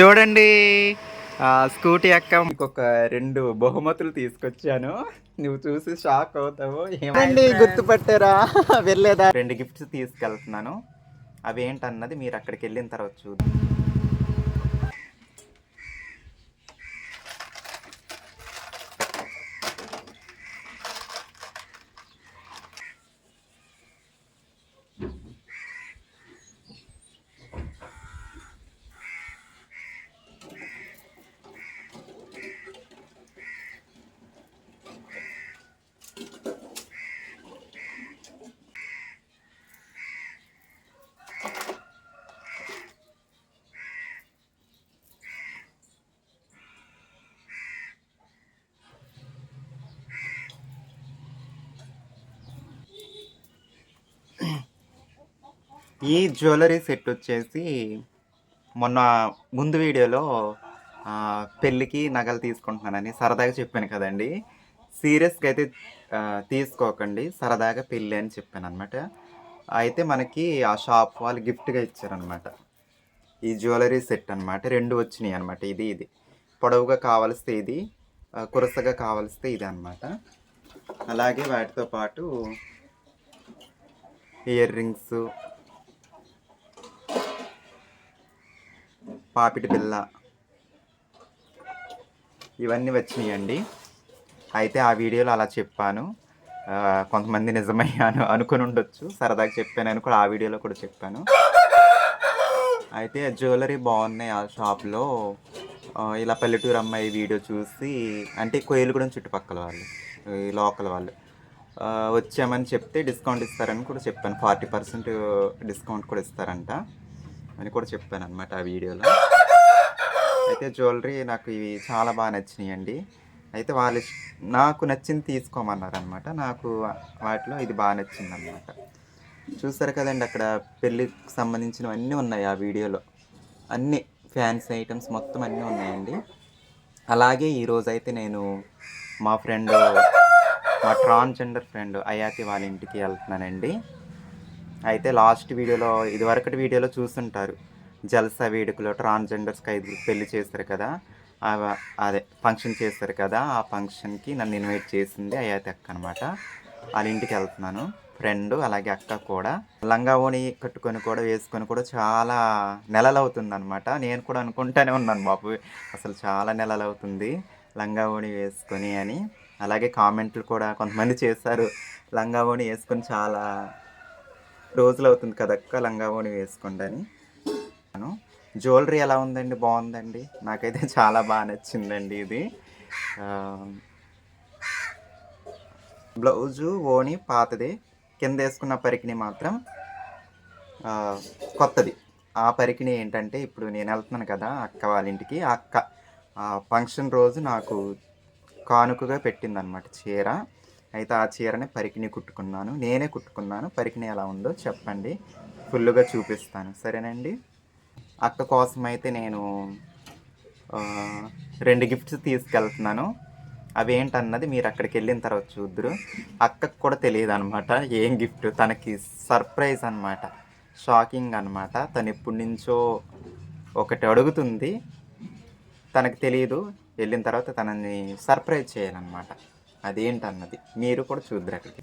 చూడండి. ఆ, స్కూటీ అక్క ఇంకొక రెండు బహుమతులు తీసుకొచ్చాను. నువ్వు చూసి షాక్ అవుతావు ఏమండి గుర్తుపట్టారా? వెళ్ళేదా? రెండు గిఫ్ట్స్ తీసుకెళ్తున్నాను. అవి ఏంటన్నది మీరు అక్కడికి వెళ్ళిన తర్వాత చూద్దాం. ఈ జ్యువెలరీ సెట్ వచ్చేసి మొన్న ముందు వీడియోలో పెళ్ళికి నగలు తీసుకుంటున్నానని సరదాగా చెప్పాను కదండి. సీరియస్గా అయితే తీసుకోకండి. సరదాగా పెళ్ళి అని చెప్పాను అనమాట అయితే మనకి ఆ షాప్ వాళ్ళు గిఫ్ట్గా ఇచ్చారనమాట ఈ జ్యువెలరీ సెట్ అన్నమాట. రెండు వచ్చినాయి అనమాట ఇది ఇది. పొడవుగా కావలిస్తే ఇది కురసగా కావలిస్తే ఇది అనమాట అలాగే వాటితో పాటు ఇయర్ రింగ్స్ పాపిటి పిల్ల ఇవన్నీ వచ్చినాయండి. అయితే ఆ వీడియోలో అలా చెప్పాను. కొంతమంది నిజమయ్యాను అనుకుని ఉండొచ్చు. సరదాగా చెప్పాను కూడా ఆ వీడియోలో కూడా చెప్పాను. అయితే జ్యువెలరీ బాగున్నాయి ఆ షాప్లో. ఇలా పల్లెటూరు అమ్మాయి వీడియో చూసి అంటే కోయిలగూడెం చుట్టుపక్కల వాళ్ళు ఈ లోకల్ వాళ్ళు. వచ్చామని చెప్తే డిస్కౌంట్ ఇస్తారని కూడా చెప్పాను. ఫార్టీ పర్సెంట్ డిస్కౌంట్ కూడా ఇస్తారంట. అని కూడా చెప్పాను అనమాట ఆ వీడియోలో. అయితే జ్యువెలరీ నాకు ఇవి చాలా బాగా నచ్చినాయండి. అయితే వాళ్ళు నాకు నచ్చింది తీసుకోమన్నారు అనమాట నాకు వాటిలో ఇది బాగా నచ్చింది అనమాట చూస్తారు కదండి అక్కడ పెళ్ళికి సంబంధించినవన్నీ ఉన్నాయి ఆ వీడియోలో. అన్ని ఫ్యాన్సీ ఐటమ్స్ మొత్తం అన్నీ ఉన్నాయండి. అలాగే ఈరోజు అయితే నేను మా ఫ్రెండ్ మా ట్రాన్స్జెండర్ ఫ్రెండ్ అయాతి వాళ్ళ ఇంటికి వెళ్తున్నానండి. అయితే లాస్ట్ వీడియోలో ఇదివరకటి వీడియోలో చూస్తుంటారు. జల్సా వేడుకలో ట్రాన్స్జెండర్స్కి ఐదు పెళ్ళి చేస్తారు కదా. అదే ఫంక్షన్ చేస్తారు కదా. ఆ ఫంక్షన్కి నన్ను ఇన్వైట్ చేసింది అయ్యాతి అక్క అనమాట వాళ్ళ ఇంటికి వెళ్తున్నాను. ఫ్రెండ్ అలాగే అక్క కూడా. లంగా ఓణి కట్టుకొని కూడా వేసుకొని కూడా చాలా నెలలు అవుతుందన్నమాట నేను కూడా అనుకుంటానే ఉన్నాను బాబు అసలు చాలా నెలలు అవుతుంది లంగా ఓణి వేసుకొని అని. అలాగే కామెంట్లు కూడా కొంతమంది చేశారు. లంగా ఓణి వేసుకొని చాలా రోజులు అవుతుంది కదక్క లంగా ఓణి వేసుకోండి అని జ్యువెలరీ ఎలా ఉందండి? బాగుందండి? నాకైతే చాలా బాగా నచ్చిందండి ఇది. బ్లౌజు ఓణి పాతది. కింద వేసుకున్న పరికిణి మాత్రం కొత్తది. ఆ పరికిణి ఏంటంటే ఇప్పుడు నేను వెళ్తున్నాను కదా అక్క వాళ్ళ ఇంటికి. ఆ అక్క ఆ ఫంక్షన్ రోజు నాకు కానుకగా పెట్టిందనమాట చీర. అయితే ఆ చీరని పరికిణి కుట్టుకున్నాను. నేనే కుట్టుకున్నాను. పరికిణి ఎలా ఉందో చెప్పండి. ఫుల్గా చూపిస్తాను. సరేనండి? అక్క కోసం అయితే నేను రెండు గిఫ్ట్స్ తీసుకెళ్తున్నాను. అవి ఏంటన్నది మీరు అక్కడికి వెళ్ళిన తర్వాత చూద్దరు. అక్కకు కూడా తెలియదు అనమాట ఏం గిఫ్ట్ తనకి సర్ప్రైజ్ అనమాట షాకింగ్ అనమాట తను ఎప్పటి నుంచో ఒకటి అడుగుతుంది. తనకు తెలియదు వెళ్ళిన తర్వాత తనని సర్ప్రైజ్ చేయాలన్నమాట. అదేంటన్నది మీరు కూడా చూద్దరు అక్కడికి.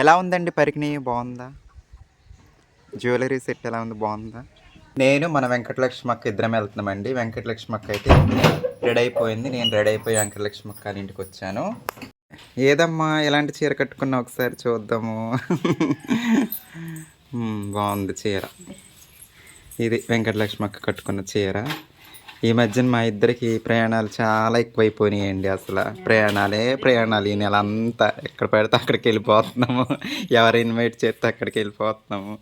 ఎలా ఉందండి పరికిణి? బాగుందా? జ్యువెలరీ సెట్ ఎలా ఉంది? బాగుందా? నేను మన వెంకటలక్ష్మి అక్క ఇద్దరం వెళ్తున్నామండి. వెంకటలక్ష్మి అక్క అయితే రెడీ అయిపోయింది. నేను రెడీ అయిపోయి వెంకటలక్ష్మి అక్క వాళ్ళ ఇంటికి వచ్చాను. ఏదమ్మా ఎలాంటి చీర కట్టుకున్నా ఒకసారి చూద్దాము. బాగుంది చీర. ఇది వెంకటలక్ష్మి అక్క కట్టుకున్న చీర. ఈ మధ్యన మా ఇద్దరికి ప్రయాణాలు చాలా ఎక్కువైపోయినాయండి అసలు. ప్రయాణాలే ప్రయాణాలు. ఈ నెల అంతా ఎక్కడ పెడితే అక్కడికి వెళ్ళిపోతున్నాము. ఎవరు ఇన్వైట్ చేస్తే అక్కడికి వెళ్ళిపోతున్నాము.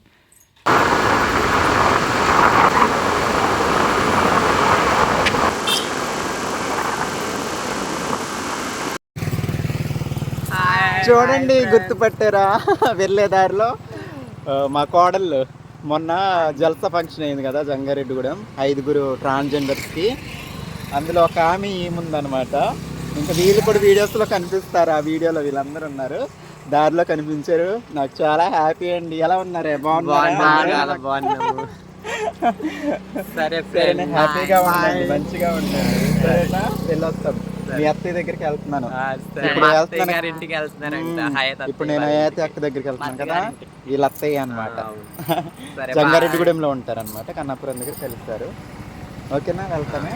చూడండి గుర్తుపట్టారా? వెళ్ళే దారిలో మా కోడళ్ళు. మొన్న జల్సా ఫంక్షన్ అయింది కదా జంగారెడ్డిగూడెం. ఐదుగురు ట్రాన్స్జెండర్స్కి. అందులో ఒక ఆమె ఈముందనమాట. ఇంకా వీళ్ళు కూడా వీడియోస్లో కనిపిస్తారు. ఆ వీడియోలో వీళ్ళందరూ ఉన్నారు. దారిలో కనిపించారు. నాకు చాలా హ్యాపీ అండి. ఎలా ఉన్నారే? బాగున్నారా? సరే? హ్యాపీగా ఉండండి మంచిగా సరేనా? వెళ్ళొస్తాం. మీ అత్తయ్య దగ్గరికి వెళ్తున్నాను. ఇప్పుడు వెళ్తున్నాను. నేను అయితే అక్క దగ్గరికి వెళ్తున్నాను కదా? వీళ్ళ అత్తయ్య అనమాట జంగారెడ్డిగూడెంలో ఉంటారు అనమాట కన్నాపురం దగ్గర కలుస్తారు ఓకేనా? వెళ్తామే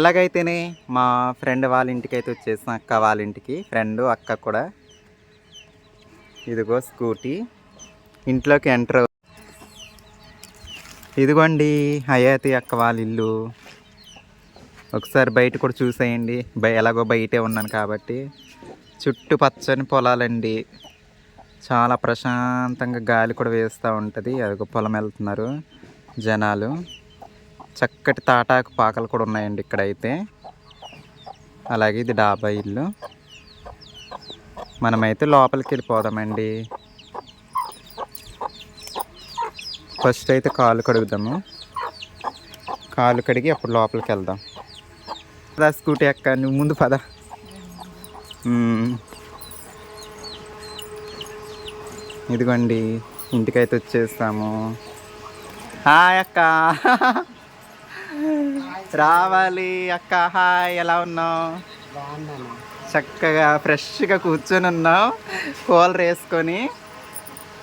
ఎలాగైతేనే మా ఫ్రెండ్ వాళ్ళ ఇంటికి అయితే వచ్చేసాం అక్క వాళ్ళ ఇంటికి ఫ్రెండ్ అక్క కూడా. ఇదిగో స్కూటీ. ఇంట్లోకి ఎంటర్ ఇదిగోండి హయాతి అక్క వాళ్ళ ఇల్లు. ఒకసారి బయట కూడా చూసేయండి. బయ ఎలాగో బయటే ఉన్నాను కాబట్టి. చుట్టూ పచ్చని పొలాలండి. చాలా ప్రశాంతంగా గాలి కూడా వేస్తూ ఉంటుంది. అదిగో పొలం వెళ్తున్నారు జనాలు. చక్కటి తాటాకు పాకలు కూడా ఉన్నాయండి ఇక్కడైతే. అలాగే ఇది డాబా ఇల్లు. మనమైతే లోపలికి వెళ్ళిపోదామండి. ఫస్ట్ అయితే కాలు కడుగుదాము. కాలు కడిగి అప్పుడు లోపలికి వెళ్దాం. పదా స్కూటీ ఎక్క నువ్వు ముందు పద. ఇదిగోండి ఇంటికైతే వచ్చేస్తాము. హాయ్ అక్క. రావాలి అక్క హాయ్ ఎలా ఉన్నావు? చక్కగా ఫ్రెష్గా కూర్చొని ఉన్నావు. కూలర్ వేసుకొని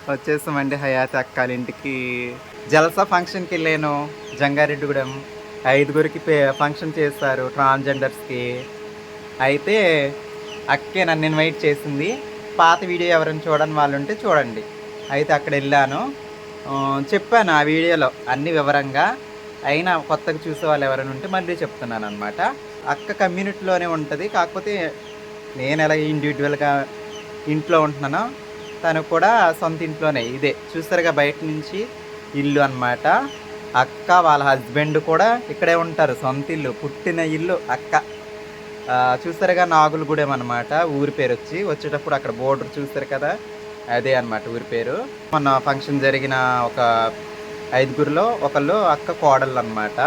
వచ్చేసామండి హయాతి అక్కాల ఇంటికి. జలసా ఫంక్షన్కి వెళ్ళాను జంగారెడ్డిగూడెం. ఐదుగురికి పే- ఫంక్షన్ చేస్తారు ట్రాన్స్జెండర్స్కి. అయితే అక్కే నన్ను ఇన్వైట్ చేసింది. పాత వీడియో ఎవరైనా చూడని వాళ్ళు ఉంటే చూడండి. అయితే అక్కడ వెళ్ళాను. చెప్పాను ఆ వీడియోలో అన్ని వివరంగా. అయినా కొత్తగా చూసే వాళ్ళు ఎవరైనా ఉంటే మళ్ళీ చెప్తున్నాను అనమాట అక్క కమ్యూనిటీలోనే ఉంటుంది. కాకపోతే నేను ఎలా ఇండివిజువల్గా ఇంట్లో ఉంటున్నానో తను కూడా సొంత ఇంట్లోనే ఇదే. చూస్తారుగా బయట నుంచి ఇల్లు అన్నమాట. అక్క వాళ్ళ హస్బెండ్ కూడా ఇక్కడే ఉంటారు. సొంత ఇల్లు పుట్టిన ఇల్లు అక్క. చూస్తారుగా నాగులగూడెం అనమాట ఊరి పేరు వచ్చి వచ్చేటప్పుడు అక్కడ బోర్డర్ చూస్తారు కదా అదే అన్నమాట ఊరి పేరు. మొన్న ఫంక్షన్ జరిగిన ఒక ఐదుగురిలో ఒకళ్ళు అక్క కోడళ్ళు అనమాట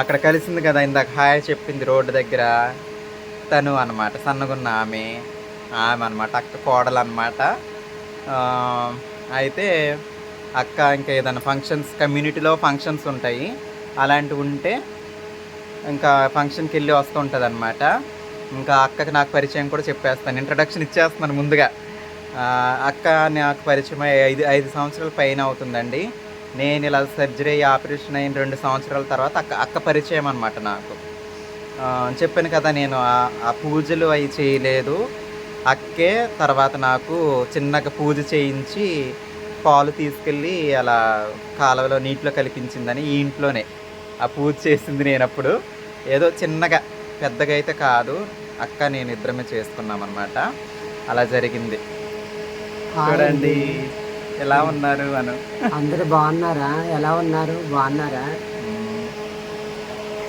అక్కడ కలిసింది కదా ఇందాక హాయ్ చెప్పింది రోడ్డు దగ్గర. తను అనమాట సన్నగున్న ఆమె. ఆమె అనమాట అక్క కోడలు అనమాట అయితే అక్క ఇంకా ఏదైనా ఫంక్షన్స్ కమ్యూనిటీలో ఫంక్షన్స్ ఉంటాయి. అలాంటివి ఉంటే ఇంకా ఫంక్షన్కి వెళ్ళి వస్తూ ఉంటుంది అనమాట ఇంకా అక్కకి నాకు పరిచయం కూడా చెప్పేస్తాను. ఇంట్రడక్షన్ ఇచ్చేస్తున్నాను ముందుగా. అక్క నాకు పరిచయం ఐదు ఐదు సంవత్సరాల పైన అవుతుందండి. నేను ఇలా సర్జరీ ఆపరేషన్ అయిన రెండు సంవత్సరాల తర్వాత అక్క అక్క పరిచయం అనమాట నాకు. చెప్పాను కదా నేను ఆ- ఆ పూజలు అవి చేయలేదు. అక్కే తర్వాత నాకు చిన్నగా పూజ చేయించి పాలు తీసుకెళ్ళి అలా కాలువలో నీటిలో కలిపించిందని ఈ ఇంట్లోనే. ఆ పూజ చేసింది నేను అప్పుడు. ఏదో చిన్నగా పెద్దగా అయితే కాదు. అక్క నేను ఇద్దరమే చేసుకున్నాం అనమాట అలా జరిగింది. చూడండి. ఎలా ఉన్నారు అను? అందరూ బాగున్నారా? ఎలా ఉన్నారు? బాగున్నారా.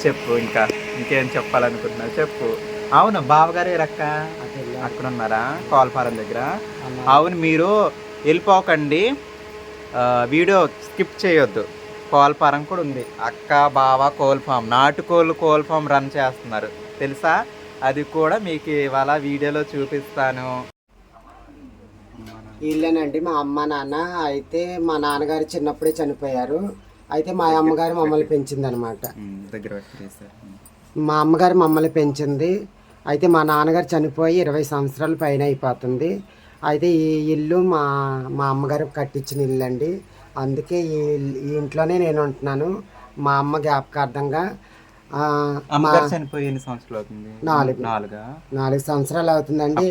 చెప్పు ఇంకా. ఇంకేం చెప్పాలనుకుంటున్నావు? చెప్పు. అవును బావగారు రక్క. అక్కడ ఉన్నారా కోల్పారం దగ్గర. అవును మీరు వెళ్ళిపోకండి. వీడియో స్కిప్ చేయొద్దు. కోల్పారం కూడా ఉంది. అక్క బావ కోల్ ఫామ్ నాటుకోళ్ళు కోల్ ఫామ్ రన్ చేస్తున్నారు. తెలుసా? అది కూడా మీకు ఇవాళ వీడియోలో చూపిస్తాను. వీళ్ళేనండి మా అమ్మ నాన్న. అయితే మా నాన్నగారు చిన్నప్పుడే చనిపోయారు. అయితే మా అమ్మగారు మమ్మల్ని పెంచింది అనమాట మా అమ్మగారు మమ్మల్ని పెంచింది. అయితే మా నాన్నగారు చనిపోయి ఇరవై సంవత్సరాల పైన అయిపోతుంది. అయితే ఈ ఇల్లు మా మా అమ్మగారు కట్టించిన ఇల్లు అండి అందుకే ఈ ఈ ఇంట్లోనే నేను ఉంటున్నాను. మా అమ్మ జ్ఞాపకార్థంగా నాలుగు. నాలుగా? సంవత్సరాలు అవుతుందండి.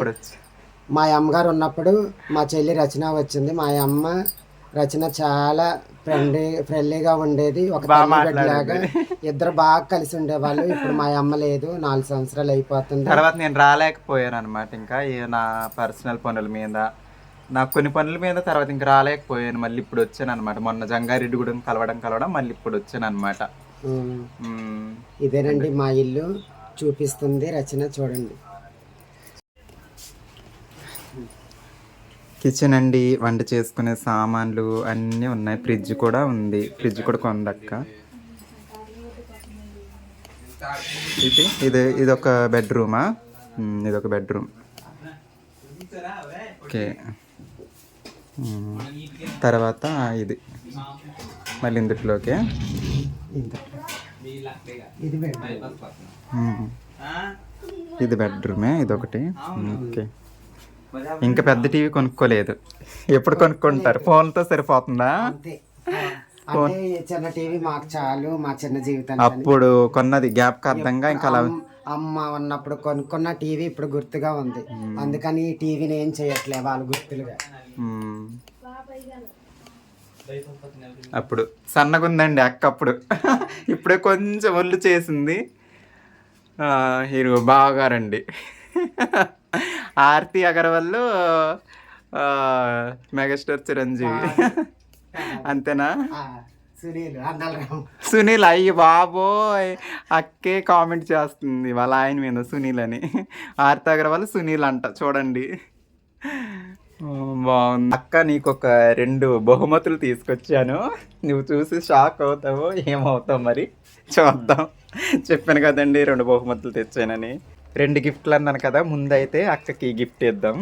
మా అమ్మగారు ఉన్నప్పుడు మా చెల్లి రచన వచ్చింది. మా అమ్మ రచన చాలా ఫ్రెండ్లీ ఫ్రెండ్లీగా ఉండేది. ఒక బాగా తల్లి బిడ్డలాగా ఇద్దరు బాగా కలిసి ఉండేవాళ్ళు. ఇప్పుడు మా అమ్మ లేదు. నాలుగు సంవత్సరాలు అయిపోతుంది. తర్వాత నేను రాలేకపోయాను అనమాట ఇంకా నా పర్సనల్ పనుల మీద నాకు కొన్ని పనుల మీద తర్వాత ఇంకా రాలేకపోయాను. మళ్ళీ ఇప్పుడు వచ్చాను అనమాట మొన్న జంగారెడ్డి కూడా కలవడం కలవడం మళ్ళీ ఇప్పుడు వచ్చాను అనమాట ఇదేనండి మా ఇల్లు. చూపిస్తుంది రచన చూడండి. కిచెన్ అండి వంట చేసుకునే సామాన్లు అన్నీ ఉన్నాయి. ఫ్రిడ్జ్ కూడా ఉంది. ఫ్రిడ్జ్ కూడా కొందక్క ఇది ఇది ఇది ఒక బెడ్రూమా? ఇది ఒక బెడ్రూమ్. ఓకే. తర్వాత ఇది. మళ్ళీ ఇందులోకి ఇంతట్లో. ఇది బెడ్రూమ్. ఉమ్. ఇది బెడ్రూమే ఇది ఒకటి ఓకే. ఇంకా పెద్ద టీవీ కొనుక్కోలేదు. ఎప్పుడు కొనుక్కుంటారు? ఫోన్తో సరిపోతుందా? అంటే చిన్న టీవీ మాకు చాలు మా చిన్న జీవితానికి అప్పుడు కొన్నది జ్ఞాపకార్థంగా ఇంకా అలా అమ్- అమ్మ ఉన్నప్పుడు కొనుక్కున్న టీవీ ఇప్పుడు గుర్తుగా ఉంది. అందుకని ఈ టీవీని ఏం చేయట్లే వాళ్ళు గుర్తులుగా. అప్పుడు సన్నగా ఉందండి అక్క అప్పుడు. ఇప్పుడే కొంచెం ఒళ్ళు చేసింది. Hero బాగారండి Aarti Agarwal megastar Chiranjeevi. అంతేనా? సునీల్ అయ్యి బాబోయ్. అక్కే కామెంట్ చేస్తుంది వాళ్ళ ఆయన మీద సునీల్ అని. ఆర్తి అగర్వాల్ సునీల్ అంట చూడండి. బాగుంది. అక్క నీకు ఒక రెండు బహుమతులు తీసుకొచ్చాను. నువ్వు చూసి షాక్ అవుతావో ఏమవుతావు మరి? చూద్దాం. చెప్పాను కదండి రెండు బహుమతులు తెచ్చానని. రెండు గిఫ్ట్లు అన్నాను కదా ముందైతే అక్కకి గిఫ్ట్ ఇద్దాం.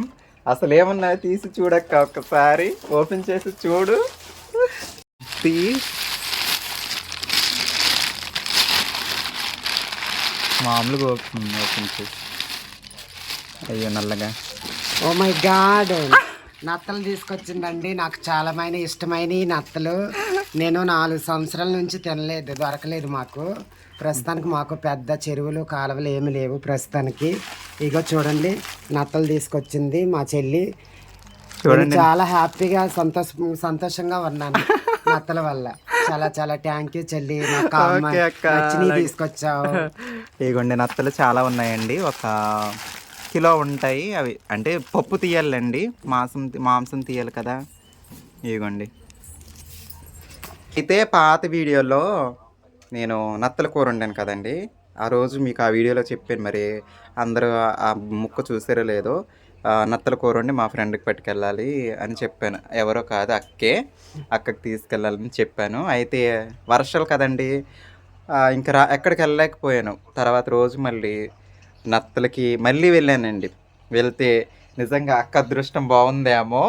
అసలు ఏమన్నా తీసి చూడక్క ఒక్కసారి? ఓపెన్ చేసి చూడు. తీ మామూలుగా ఓపెన్ ఓపెన్ చేసి అయ్యో నల్లగా. Oh my god. నత్తలు తీసుకొచ్చిందండి. నాకు చాలా మైన ఇష్టమైన ఈ నత్తలు. నేను నాలుగు సంవత్సరాల నుంచి తినలేదు దొరకలేదు మాకు. ప్రస్తుతానికి మాకు పెద్ద చెరువులు కాలువలు ఏమి లేవు ప్రస్తుతానికి. ఇగో చూడండి నత్తలు తీసుకొచ్చింది మా చెల్లి. నేను చాలా హ్యాపీగా సంతోష సంతోషంగా ఉన్నాను నత్తల వల్ల. చాలా చాలా థ్యాంక్ యూ చెల్లి. నచ్చినవి తీసుకొచ్చావు. ఇదిగోండి నత్తలు చాలా ఉన్నాయండి. ఒక కిలో ఉంటాయి అవి. అంటే పప్పు తీయాలండి. మాంసం మాంసం తీయాలి కదా. ఇదిగోండి అయితే పాత వీడియోలో నేను నత్తల కూర వండాను కదండి. ఆ రోజు మీకు ఆ వీడియోలో చెప్పాను మరి అందరూ ఆ ముక్క చూసారో లేదో నత్తల కూర వండి మా ఫ్రెండ్కి పట్టుకెళ్ళాలి అని చెప్పాను. ఎవరో కాదు అక్కే అక్కకి తీసుకెళ్ళాలని చెప్పాను. అయితే వర్షాలు కదండి ఇంకా రా ఎక్కడికి వెళ్ళలేకపోయాను. తర్వాత రోజు మళ్ళీ నత్తలకి మళ్ళీ వెళ్ళానండి. వెళ్తే నిజంగా అక్క అదృష్టం బాగుందేమో.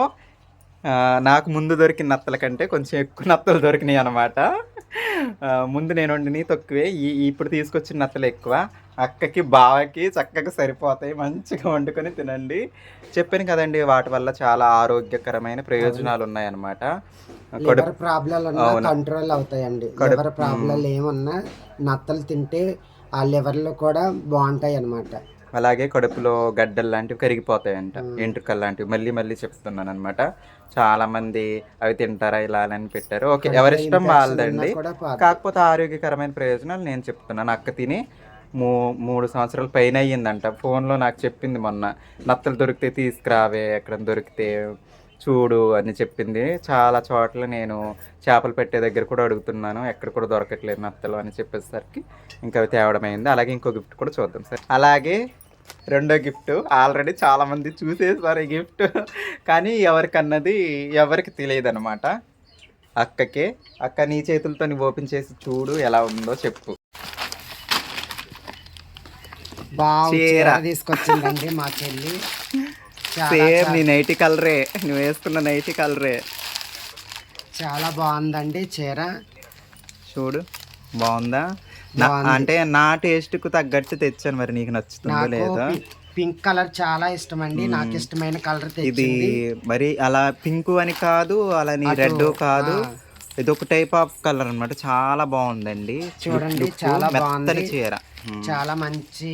నాకు ముందు దొరికిన నత్తల కంటే కొంచెం ఎక్కువ నత్తలు దొరికినాయి అనమాట ముందు నేను వండిని తక్కువే ఈ ఇప్పుడు తీసుకొచ్చిన నత్తలు ఎక్కువ. అక్కకి బావకి చక్కగా సరిపోతాయి మంచిగా వండుకొని తినండి. చెప్పాను కదండి వాటి వల్ల చాలా ఆరోగ్యకరమైన ప్రయోజనాలు ఉన్నాయన్నమాట. కడుపు ప్రాబ్లాలు కంట్రోల్ అవుతాయండి. లివర్ ప్రాబ్లాలు ఏమన్నా నత్తలు తింటే ఆ లివర్లో కూడా బాగుంటాయి అన్నమాట అలాగే కడుపులో గడ్డలు లాంటివి కరిగిపోతాయంట. ఎంట్రుకలు లాంటివి. మళ్ళీ మళ్ళీ చెప్తున్నాను అనమాట చాలా మంది అవి తింటారా ఇలా అని పెట్టారు. ఓకే ఎవరిష్టం వాళ్ళదండి. కాకపోతే ఆరోగ్యకరమైన ప్రయోజనాలు నేను చెప్తున్నాను. అక్క తిని మూ మూడు సంవత్సరాల పైన అయ్యిందంట. ఫోన్లో నాకు చెప్పింది మొన్న. నత్తలు దొరికితే తీసుకురావే ఎక్కడ దొరికితే చూడు అని చెప్పింది. చాలా చోట్ల నేను చేపలు పెట్టే దగ్గర కూడా అడుగుతున్నాను. ఎక్కడ కూడా దొరకట్లేదు నత్తలు అని చెప్పేసరికి. ఇంకా అవి తేవడం అయింది అలాగే ఇంకో గిఫ్ట్ కూడా చూద్దాం సార్. అలాగే రెండో గిఫ్ట్. ఆల్రెడీ చాలా మంది చూసేసారు ఈ గిఫ్ట్. కానీ ఎవరికన్నది ఎవరికి తెలియదు అనమాట అక్కకే. అక్క నీ చేతులతో ఓపెన్ చేసి చూడు ఎలా ఉందో చెప్పు. చీర. తీసుకొచ్చిందండి మా చెల్లి. చాలా సేమ్ నీ నైటీ కలరే. నువ్వు వేసుకున్న నైటీ కలరే. చాలా బాగుందండి చీర. చూడు. బాగుందా? అంటే నా టేస్ట్కు తగ్గట్టు తెచ్చాను మరి నీకు నచ్చుతుందో లేదో. పింక్ కలర్ చాలా ఇష్టం అండి నాకు ఇష్టమైన కలర్ ఇది మరి అలా పింక్ అని కాదు అలా నీ రెడ్ కాదు. ఇది ఒక టైప్ ఆఫ్ కలర్ అన్నమాట. చాలా బాగుందండి. చూడండి, చాలా మెత్తని బాగుంది. చీర. చాలా మంచి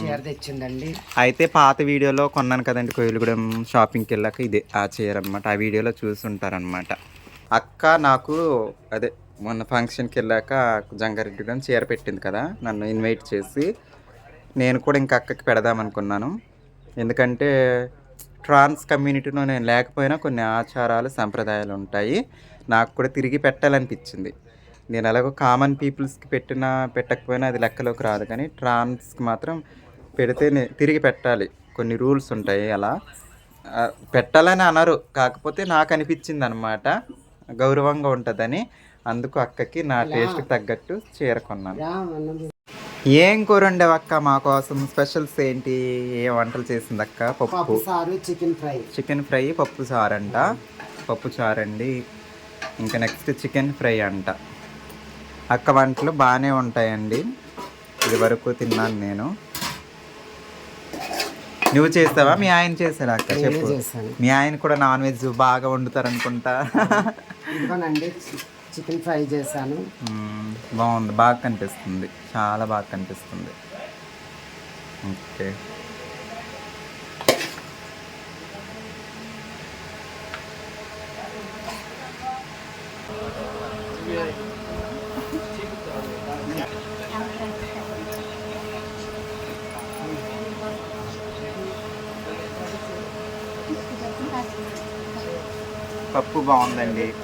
చీర తెచ్చిందండి. అయితే పాత వీడియోలో కొన్నాను కదండి కోయిలగూడెం షాపింగ్కి వెళ్ళాక ఇదే ఆ చీర అనమాట ఆ వీడియోలో చూసుంటారనమాట అక్క నాకు అదే మొన్న ఫంక్షన్కి వెళ్ళాక జంగారెడ్డిగూడెం చీర పెట్టింది కదా నన్ను ఇన్వైట్ చేసి నేను కూడా ఇంకా అక్కకి పెడదామనుకున్నాను. ఎందుకంటే ట్రాన్స్ కమ్యూనిటీలో నేను లేకపోయినా కొన్ని ఆచారాలు సంప్రదాయాలు ఉంటాయి. నాకు కూడా తిరిగి పెట్టాలనిపించింది. నేను ఎలాగో కామన్ పీపుల్స్కి పెట్టినా పెట్టకపోయినా అది లెక్కలోకి రాదు. కానీ ట్రాన్స్కి మాత్రం పెడితే తిరిగి పెట్టాలి. కొన్ని రూల్స్ ఉంటాయి అలా. పెట్టాలని అనరు. కాకపోతే నాకు అనిపించింది అనమాట గౌరవంగా ఉంటుందని. అందుకు అక్కకి నా టేస్ట్కి తగ్గట్టు చీర కొన్నాను. ఏం కూర వండావు అక్క మా కోసం? స్పెషల్స్ ఏంటి? ఏ వంటలు చేసింది అక్క? పప్పు. సారు చికెన్ ఫ్రై. చికెన్ ఫ్రై పప్పు చారు అంట. పప్పు చారు అండి ఇంకా నెక్స్ట్ చికెన్ ఫ్రై అంట. అక్క వంటలు బాగానే ఉంటాయండి. ఇది వరకు తిన్నాను నేను. నువ్వు చేస్తావా? మీ ఆయన చేశాడు అక్క? చెప్పు. మీ ఆయన కూడా నాన్ వెజ్ బాగా వండుతారు అనుకుంటా చికెన్ ఫ్రై చేశాను. బాగుంది. బాగా కనిపిస్తుంది. చాలా బాగా కనిపిస్తుంది. ఓకే. పప్పు బాగుందండి.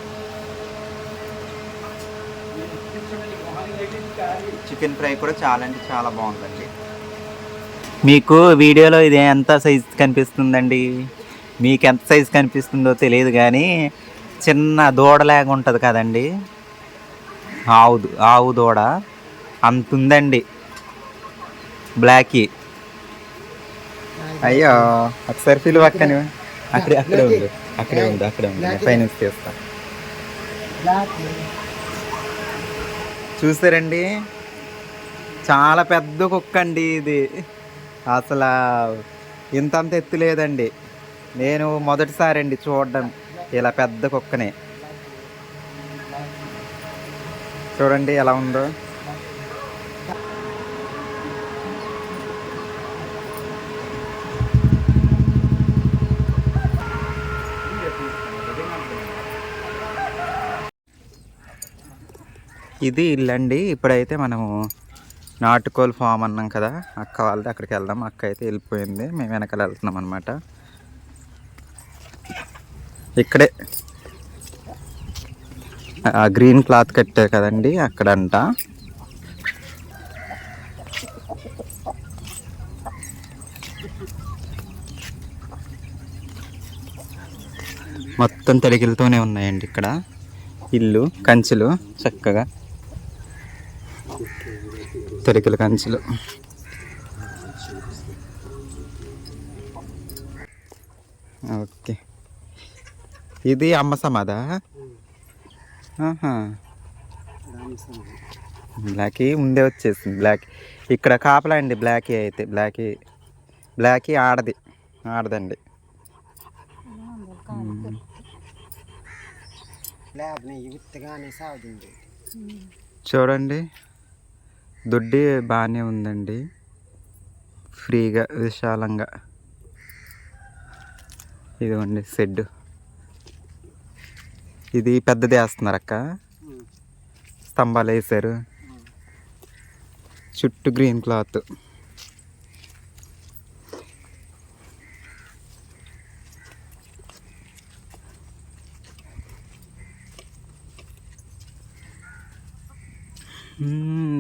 చికెన్ ఫ్రై కూడా చాలా అంటే చాలా బాగుందండి. మీకు వీడియోలో ఇది ఎంత సైజ్ కనిపిస్తుందండి? మీకు ఎంత సైజ్ కనిపిస్తుందో తెలియదు కానీ చిన్న దూడలాగా ఉంటుంది కదండి? ఆవు ఆవు దూడ. అంత ఉందండి. బ్లాకీ. అయ్యో ఒకసారి పిలువ అక్కని అక్కడే అక్కడే ఉంది అక్కడే ఉంది అక్కడే ఉంది ఫైనాన్స్ చేస్తా బ్లాక్. చూసారండి చాలా పెద్ద కుక్క అండి ఇది. అసలు ఇంతంత ఎత్తు లేదండి. నేను మొదటిసారి అండి చూడడం ఇలా పెద్ద కుక్కని. చూడండి ఎలా ఉందో. ఇది ఇల్లండి. ఇప్పుడైతే మనము నాటుకోలు ఫామ్ అన్నాం కదా అక్క వాళ్ళది అక్కడికి వెళ్దాం. అక్క అయితే వెళ్ళిపోయింది. మేము వెనకాల వెళ్తున్నాం అనమాట ఇక్కడే ఆ గ్రీన్ క్లాత్ కట్టారు కదండి అక్కడంట. మొత్తం తడికిలతోనే ఉన్నాయండి ఇక్కడ. ఇల్లు కంచెలు చక్కగా. తడికల కంచెలు. ఓకే. ఇది అమ్మ సమాధా బ్లాకీ ముందే వచ్చేసింది బ్లాక్. ఇక్కడ కాపలా అండి బ్లాకీ అయితే బ్లాకీ. బ్లాకీ ఆడది ఆడదండి. చూడండి. దొడ్డి బాగానే ఉందండి. ఫ్రీగా విశాలంగా. ఇదిగోండి షెడ్ ఇది పెద్దది వేస్తున్నారు అక్క స్తంభాలు వేసారు చుట్టూ గ్రీన్ క్లాత్.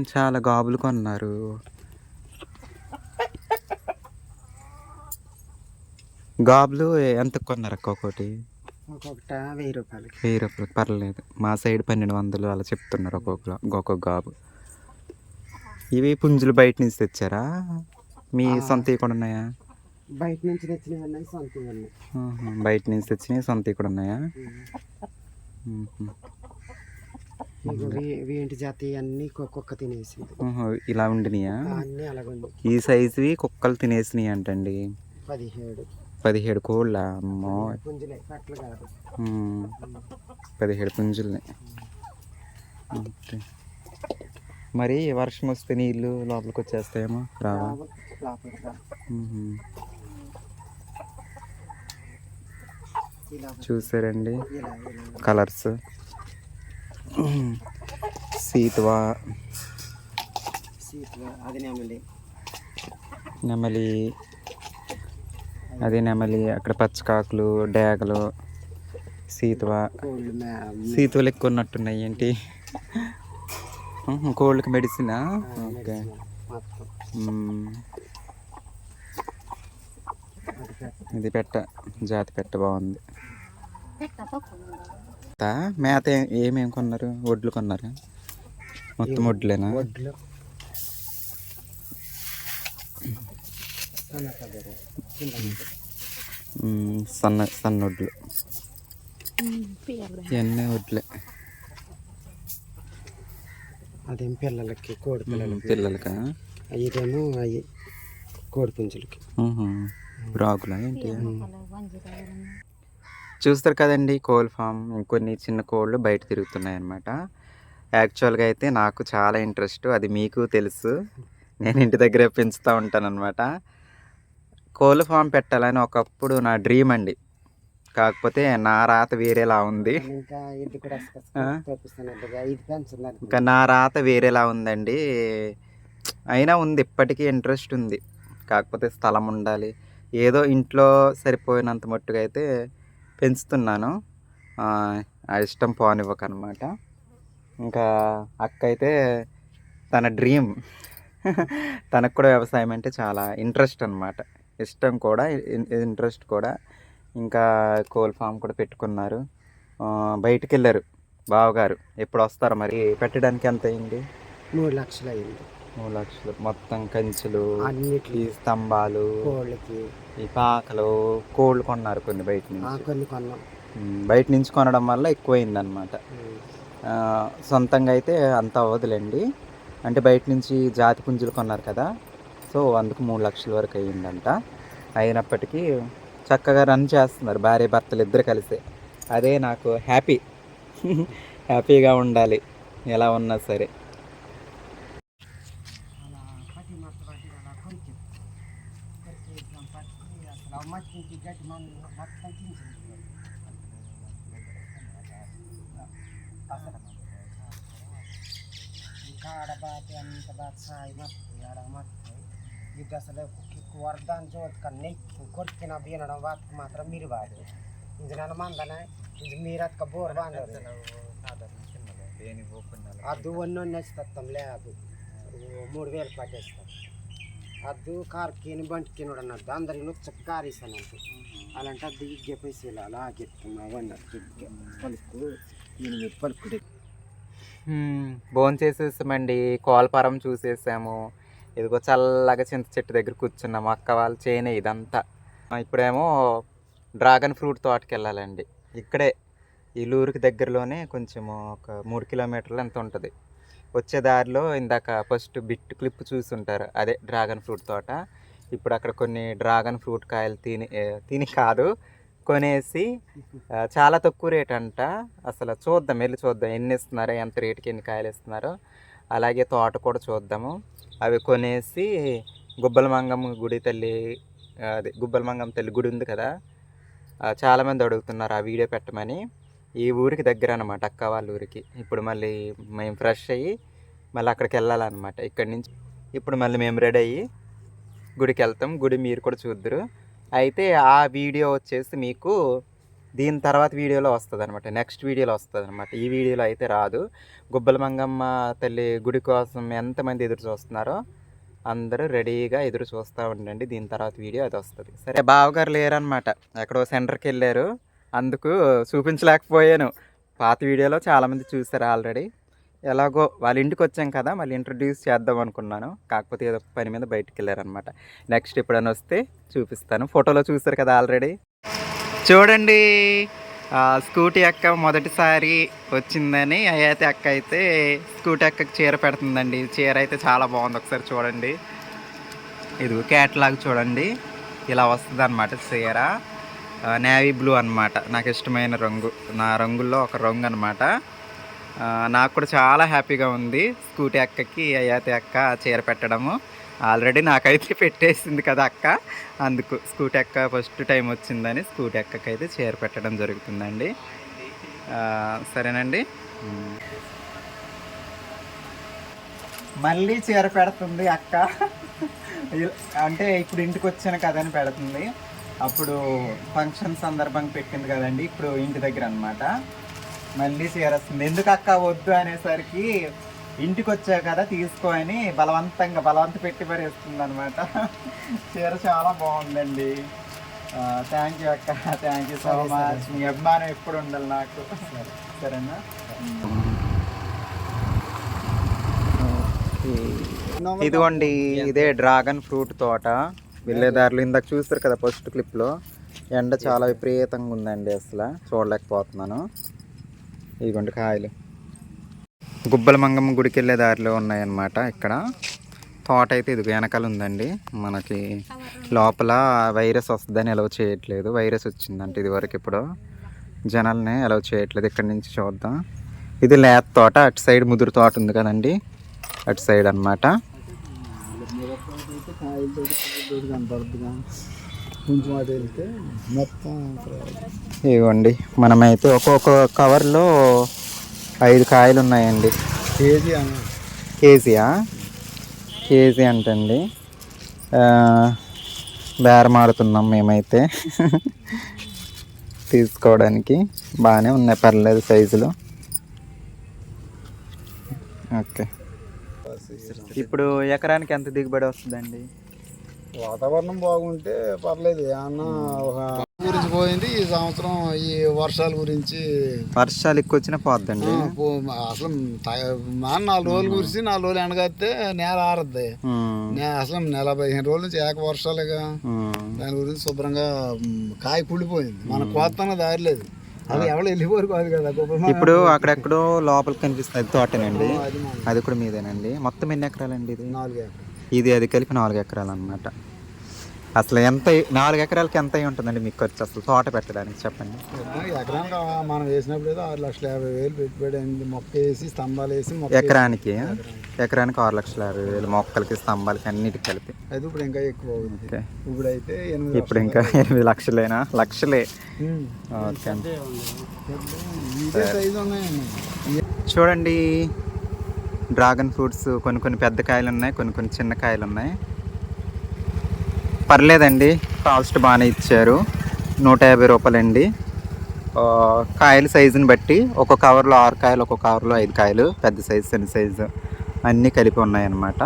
చాలా గాబులు కొన్నారు. గాబులు ఎంత కొన్నారు ఒక్కొక్కట వెయ్యి రూపాయలకి. వెయ్యి రూపాయలు పర్లేదు. మా సైడ్ పన్నెండు వందలు అలా చెప్తున్నారు ఒక్కొక్క ఒక్కొక్క గాబు. ఇవి పుంజులు బయట నుంచి తెచ్చారా? మీ సొంత కూడా ఉన్నాయా? బయట నుంచి తెచ్చినవి ఉన్నాయి సొంతం ఉన్నాయి. ఆహా, బయట నుంచి తెచ్చినవి సొంత కూడా ఉన్నాయా? వేంటి జాతి అన్ని కుక్క తినేసింది. ఇలా ఉండినాయా? అన్నీ అలాగుంది ఈ సైజువి కుక్కలు తినేసినాయి అంటండి. పదిహేడు. పదిహేడు కోళ్ళ? అమ్మో. పదిహేడు పుంజుల్ని. మరి వర్షం వస్తే నీళ్ళు లోపలికి వచ్చేస్తాయేమో? రావా? చూసారండి? కలర్స్. సీతవా. అది నెమలి. నెమలి. అది నెమలి. అక్కడ పచ్చకాకులు డేగలు సీతవా. సీతులు ఎక్కువ ఉన్నట్టున్నాయి ఏంటి? కోళ్ళకి మెడిసినా? ఓకే. అది ఇది పెట్ట. జాతి పెట్ట బాగుంది. తా, మేత ఏ- ఏమేం కొన్నారు? వడ్లు కొన్నారా? మొత్తం వడ్లేనా? వడ్లు? సన్న సన్న వడ్లు. ఇవన్నీ వడ్లే? అదేం పిల్లలకి కోడి పిల్లలకి. పిల్లలకా? ఇదేమో అవి కోడి పుంజులకి. రాగులా ఏంటి? చూస్తారు కదండి కోళ్ళ ఫామ్. ఇంకొన్ని చిన్న కోళ్ళు బయట తిరుగుతున్నాయి అన్నమాట యాక్చువల్గా అయితే నాకు చాలా ఇంట్రెస్ట్ అది మీకు తెలుసు. నేను ఇంటి దగ్గరే పెంచుతూ ఉంటాను అనమాట కోళ్ళ ఫామ్ పెట్టాలని ఒకప్పుడు నా డ్రీమ్ అండి. కాకపోతే నా రాత వేరేలా ఉంది. ఇంకా నా రాత వేరేలా ఉందండి. అయినా ఉంది ఇప్పటికీ ఇంట్రెస్ట్ ఉంది. కాకపోతే స్థలం ఉండాలి. ఏదో ఇంట్లో సరిపోయినంత మట్టుగా అయితే పెంచుతున్నాను. ఆ, ఇష్టం పోనివ్వకనమాట. ఇంకా అక్క అయితే తన డ్రీమ్ తనకు కూడా వ్యవసాయం అంటే చాలా ఇంట్రెస్ట్ అనమాట ఇష్టం కూడా ఇంట్రెస్ట్ కూడా. ఇంకా కోల్ ఫామ్ కూడా పెట్టుకున్నారు. బయటికి వెళ్ళారు బావగారు. ఎప్పుడు వస్తారు మరి? పెట్టడానికి ఎంత అయింది? మూడు లక్షలు అయింది. మూడు లక్షలు. మొత్తం కంచులు ఈ అన్నిటికి స్తంభాలు కోళ్ళకి. ఈ పాకలు కోళ్ళు కొన్నారు కొన్ని బయట నుంచి. కొన్ని బయట నుంచి కొనడం వల్ల ఎక్కువైంది అనమాట. సొంతంగా అయితే అంత అవ్వదులేండి. అంటే బయట నుంచి జాతి పుంజులు కొన్నారు కదా. సో అందుకు మూడు లక్షల వరకు అయ్యిందంట. అయినప్పటికీ చక్కగా రన్ చేస్తున్నారు. భార్య భర్తలు ఇద్దరు కలిసి. అదే నాకు హ్యాపీ. హ్యాపీగా ఉండాలి. ఎలా ఉన్నా సరే. అంత బాగా సాయి మట్టి ఆడ మట్టి ఇది అసలు వరదాన్ని చూడక నెక్కి కొరికిన బీనడం వాటికి మాత్రం మీరు వాడు ఇది నన్ను మందనే ఇది మీరు అతక బోర్ బాగారు అద్దు ఒన్నో నేస్తాం లేదు మూడు వేలు పట్టేస్తాం అద్దు కార్ కిని బంటి కినుడు అన్నట్టు అందరికి నొచ్చ కార్ ఇస్తానంటు అలాంటి అద్దు ఇగ్గే పైసలు అలా చెప్తున్నా అన్నట్టు ఇగ్గే పలుకు ఎనిమిది పలుకుడు భోజనం చేసేసామండి కోలపారం చూసేసాము. ఇదిగో చల్లగా చింత చెట్టు దగ్గర కూర్చున్నాము అక్క వాళ్ళు చేనే ఇదంతా. ఇప్పుడేమో డ్రాగన్ ఫ్రూట్ తోటకి వెళ్ళాలండి ఇక్కడే ఈలూరుకి దగ్గరలోనే కొంచెం ఒక మూడు కిలోమీటర్లు ఎంత ఉంటుంది. వచ్చే దారిలో ఇందాక ఫస్ట్ బిట్ క్లిప్ చూసుంటారు అదే డ్రాగన్ ఫ్రూట్ తోట. ఇప్పుడు అక్కడ కొన్ని డ్రాగన్ ఫ్రూట్ కాయలు తిని తిని కాదు కొనేసి చాలా తక్కువ రేట్ అంట. అసలు చూద్దాం వెళ్ళి చూద్దాం. ఎన్ని ఇస్తున్నారో ఎంత రేటుకి ఎన్ని కాయలు ఇస్తున్నారో. అలాగే తోట కూడా చూద్దాము. అవి కొనేసి గుబ్బలమంగమ్మ గుడి తల్లి అది గుబ్బలమంగమ్మ గుబ్బల మంగమ్మ తల్లి గుడి ఉంది కదా. చాలామంది అడుగుతున్నారు ఆ వీడియో పెట్టమని. ఈ ఊరికి దగ్గర అనమాట అక్క వాళ్ళ ఊరికి. ఇప్పుడు మళ్ళీ మేము ఫ్రెష్ అయ్యి మళ్ళీ అక్కడికి వెళ్ళాలన్నమాట. ఇక్కడి నుంచి ఇప్పుడు మళ్ళీ మేము రెడీ అయ్యి గుడికి వెళ్తాం. గుడి మీరు కూడా చూద్దరు. అయితే ఆ వీడియో వచ్చేసి మీకు దీని తర్వాత వీడియోలో వస్తుంది అనమాట నెక్స్ట్ వీడియోలో వస్తుంది అనమాట ఈ వీడియోలో అయితే రాదు. గుబ్బల మంగమ్మ తల్లి గుడి కోసం ఎంతమంది ఎదురు చూస్తున్నారో అందరూ రెడీగా ఎదురు చూస్తూ ఉండండి. దీని తర్వాత వీడియో అది వస్తుంది. సరే బావగారు లేరనమాట ఎక్కడో సెంటర్కి వెళ్ళారు. అందుకు చూపించలేకపోయాను. పాత వీడియోలో చాలామంది చూసారు ఆల్రెడీ. ఎలాగో వాళ్ళ ఇంటికి వచ్చాం కదా మళ్ళీ ఇంట్రడ్యూస్ చేద్దాం అనుకున్నాను. కాకపోతే ఏదో పని మీద బయటికి వెళ్ళారనమాట నెక్స్ట్ ఎప్పుడైనా వస్తే చూపిస్తాను. ఫోటోలో చూసారు కదా ఆల్రెడీ చూడండి. స్కూటీ అక్క మొదటిసారి వచ్చిందని అయితే అక్క అయితే స్కూటీ అక్కకి చీర పెడుతుందండి. చీర అయితే చాలా బాగుంది ఒకసారి చూడండి. ఇది క్యాట్లాగ్ చూడండి. ఇలా వస్తుంది అనమాట చీర నేవీ బ్లూ అనమాట నాకు ఇష్టమైన రంగు. నా రంగుల్లో ఒక రంగు అనమాట నాకు కూడా చాలా హ్యాపీగా ఉంది. స్కూటీ అక్కకి అయ్యాతి అక్క చీర పెట్టడము. ఆల్రెడీ నాకైతే పెట్టేసింది కదా అక్క. అందుకు స్కూటీ అక్క ఫస్ట్ టైం వచ్చిందని స్కూటీ అక్కకి అయితే చీర పెట్టడం జరుగుతుందండి. సరేనండి. మళ్ళీ చీర పెడుతుంది అక్క. అంటే ఇప్పుడు ఇంటికి వచ్చాను కదని పెడుతుంది. అప్పుడు ఫంక్షన్ సందర్భంగా పెట్టింది కదండి ఇప్పుడు ఇంటి దగ్గర అన్నమాట. మళ్ళీ చీర వస్తుంది. ఎందుకు అక్క వద్దు అనేసరికి ఇంటికి వచ్చా కదా తీసుకో అని బలవంతంగా బలవంత పెట్టి పడేస్తుంది అనమాట చీర చాలా బాగుందండి. థ్యాంక్ యూ అక్క. థ్యాంక్ యూ సో మచ్ మీ అభిమానం ఎప్పుడు ఉండాలి నాకు. సరేనా? ఇదిగోండి ఇదే డ్రాగన్ ఫ్రూట్ తోట. వెళ్ళేదారులు ఇందాక చూస్తారు కదా ఫస్ట్ క్లిప్లో. ఎండ చాలా విపరీతంగా ఉందండి అసలు. చూడలేకపోతున్నాను. ఇదిగోండి కాయలు. గుబ్బల మంగమ్మ గుడికి వెళ్ళే దారిలో ఉన్నాయన్నమాట ఇక్కడ. తోట అయితే ఇది వెనకాల ఉందండి. మనకి లోపల వైరస్ వస్తుందని ఎలవ్ చేయట్లేదు. వైరస్ వచ్చిందంటే ఇది వరకు ఇప్పుడు. జనాలని ఎలవ్ చేయట్లేదు. ఇక్కడి నుంచి చూద్దాం. ఇది లేత తోట. అటు సైడ్ ముదురు తోట ఉంది కదండి. అటు సైడ్ అన్నమాట. కొంచెం అటు వెళ్తే మొత్తం ఇవ్వండి. మనమైతే ఒక్కొక్క కవర్లో ఐదు కాయలు ఉన్నాయండి కేజీ కేజీయా కేజీ అంటండి. ఆ, బేరం ఆడుతున్నాం మేమైతే. తీసుకోవడానికి బాగానే ఉన్నాయి పర్లేదు సైజులు. ఓకే. ఇప్పుడు ఎకరానికి ఎంత దిగుబడి వస్తుందండి? వాతావరణం బాగుంటే పర్లేదు. ఏమన్నా ఒక గురించి పోయింది ఈ సంవత్సరం ఈ వర్షాల గురించి. వర్షాలు ఎక్కువ వచ్చినా పోద్దండి. అసలు మా నాలుగు రోజులు కురిసి నాలుగు రోజులు ఎండగస్తే నేల ఆరద్ది. అసలు నెల పదిహేను రోజుల నుంచి ఏక వర్షాలుగా. దాని గురించి శుభ్రంగా కాయ కుళ్ళిపోయింది. మన కోతన దారి లేదు. అది ఎవరు వెళ్ళిపోరు కాదు కదా ఇప్పుడు అక్కడెక్కడో లోపల కనిపిస్తుంది అది తోటనండి అది కూడా మీదేనండి. మొత్తం ఎన్ని ఎకరాలండి ఇది? నాలుగు ఎకరాలు. ఇది అది కలిపి నాలుగు ఎకరాలు అనమాట అసలు ఎంత నాలుగు ఎకరాలకి ఎంత అయి ఉంటుందండి మీకు ఖర్చు? అసలు తోట పెట్టడానికి చెప్పండి. ఎకరానికి మనం వేసినప్పుడు ఏదో ఆరు లక్షల యాభై వేలు పెట్టుబడి మొక్క వేసి స్తంభాలు వేసి ఎకరానికి? ఎకరానికి ఆరు లక్షల యాభై వేలు మొక్కలకి స్తంభాలకి అన్నిటికి కలిపి. అయితే ఇప్పుడు ఇంకా ఎక్కువ అవుతుంది. ఇప్పుడైతే ఎనిమిది ఇప్పుడు ఇంకా ఎనిమిది లక్షలేనా? లక్షలే. ఓకే. చూడండి. డ్రాగన్ ఫ్రూట్స్ కొన్ని కొన్ని పెద్ద కాయలు ఉన్నాయి కొన్ని కొన్ని చిన్న కాయలు ఉన్నాయి. పర్లేదండి కాస్ట్ బాగానే ఇచ్చారు. నూట యాభై రూపాయలండి. కాయల సైజుని బట్టి ఒక కవర్లో ఆరు కాయలు ఒక కవర్లో ఐదు కాయలు పెద్ద సైజు చిన్న సైజు అన్నీ కలిపి ఉన్నాయన్నమాట.